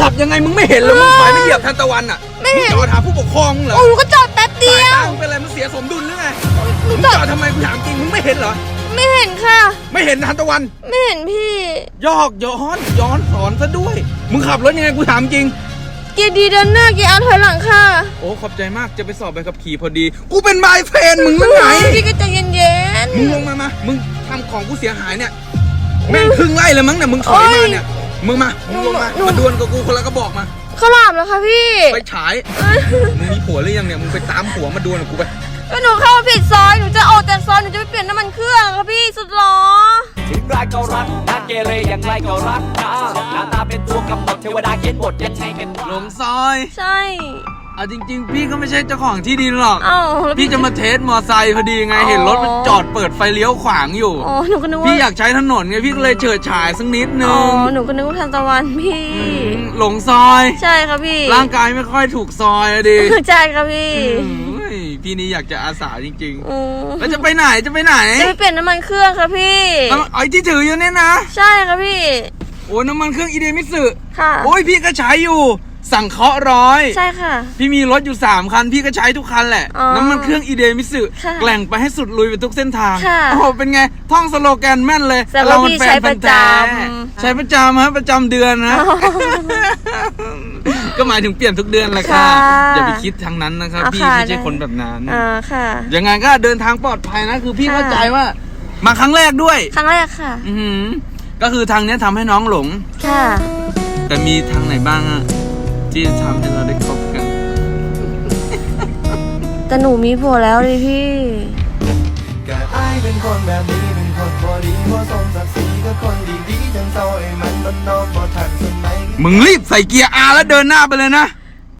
ขับยังไงมึงไม่เห็นเหรอมึงถอยไม่เหยียบทันตะวันอะไม่เห็นงจอดหาผู้ปกครองมึงเหรอโอ้หนูก็จอดแป๊บเดีสายยวตามึงเป็นอะไรมันเสียสมดุลหรือไงหนูมึงจอดจอดทำไมกูถามจริงมึงไม่เห็นเหรอไม่เห็นค่ะ ไม่เห็นทันตะวัน ไม่เห็นพี่ ยอกย้อนย้อนสอนซะด้วย มึงขับรถยังไงกูถามจริง เกียร์ดีเดินหน้าเกียร์อาร์ถอยหลังค่ะโอ้ขอบใจมากจะไปสอบใบขับขี่พอดี กูเป็นบายเฟนมึงหรือไงพี่ก็ใจเย็นมึงลงมามามึงทำของกูเสียหายเนี่ยแม่งครึ่งไร่เลยมั้งเนี่ยมึงถอยมาเนี่ย มึงมา มึงลงมา มาดวลกับกูคนละกระบอกมาๆข้าวหลามแล้วค่ะพี่ ไปฉาย มึงมีผัวหรือยังเนี่ย มึงไปตามผัวมาดวลกับกูไป ก็หนูเข้าผิดซอย หนูจะออกจากซอย หนูจะไปเปลี่ยนน้ำมันเครื่องค่ะพี่สุดหรอถึงรักก็รักนักเกเรอย่างไรก็รักนะหน้าตาเป็นตัวกำหนดเทวดาเขียนบทยังไงกันวะหลงซอย ใช่ เอาจริง ๆ พี่ก็ไม่ใช่เจ้าของที่ดินหรอก อ้าวแล้ว พี่จะมาเทสมอไซค์พอดีไง อ๋อ เห็นรถมันจอดเปิดไฟเลี้ยวขวางอยู่ อ๋อหนูก็นึกว่าพี่อยากใช้ถนนไง พี่ก็เลยเฉิดฉายสักนิดนึอ๋องหนูก็นึกว่าทันตะวันพี่ มหลงซอย ใช่ค่ะพี่ร่างกายไม่ค่อยถูกซอยอะดิใช่ค่ะพี่เฮ้ยพี่นี่อยากจะอาสาจริงอืมๆ แล้วจะไปไหนจะไปไหนจะไปเปลี่ยนน้ำมันเครื่องค่ะพี่น้ำไอ้ที่ถืออยู่เนี่ยนะ ใช่ค่ะพี่ โอ้น้ำมันเครื่องอีเดมิสึค่ะ โอ้ยพี่ก็ใช้อยู่ สั่งเคาะร้อย ใช่ค่ะ พี่มีรถอยู่ 3 คัน พี่ก็ใช้ทุกคันแหละ อ๋อน้ำมันเครื่องอีเดมิสึค่ะแกล่งไปให้สุดลุยไปทุกเส้นทาง ค่ะโอ้โหเป็นไง ท่องสโลแกนแม่นเลยแสดงว่าเรามันพี่แฟใช้นปพัระนธุ์จแท้ำใช้ประจำฮะประจำเดือนนะ ก็หมายถึงเปลี่ยนทุกเดือนแหละค่ะ ค่ะอย่าไปคิดทางนั้นนะครับอะพี่ค่ะ ไม่ใช่ได้คนแบบนั้น อ่าค่ะ ยังไงก็เดินทางปลอดภัยนะ คือพี่ค่ะ เข้าใจว่า มาครั้งแรกด้วย ครั้งแรกค่ะ อือหือก็คือทางเนี้ยทำให้น้องหลง ค่ะ แต่มีทางไหนบ้างอะ ที่ทำให้เราได้คบกัน แต่หนูมีผัวแล้วดิพี่ ก็อายเป็นคนแบบนี้เป็นคนบ่ดีบ่สมศักดิ์ศรีก็คนดีๆจนเศร้าไอ้มันนอนนอนบ่ทันสมัย มึงรีบใส่เกียร์อาแล้วเดินหน้าไปเลยนะ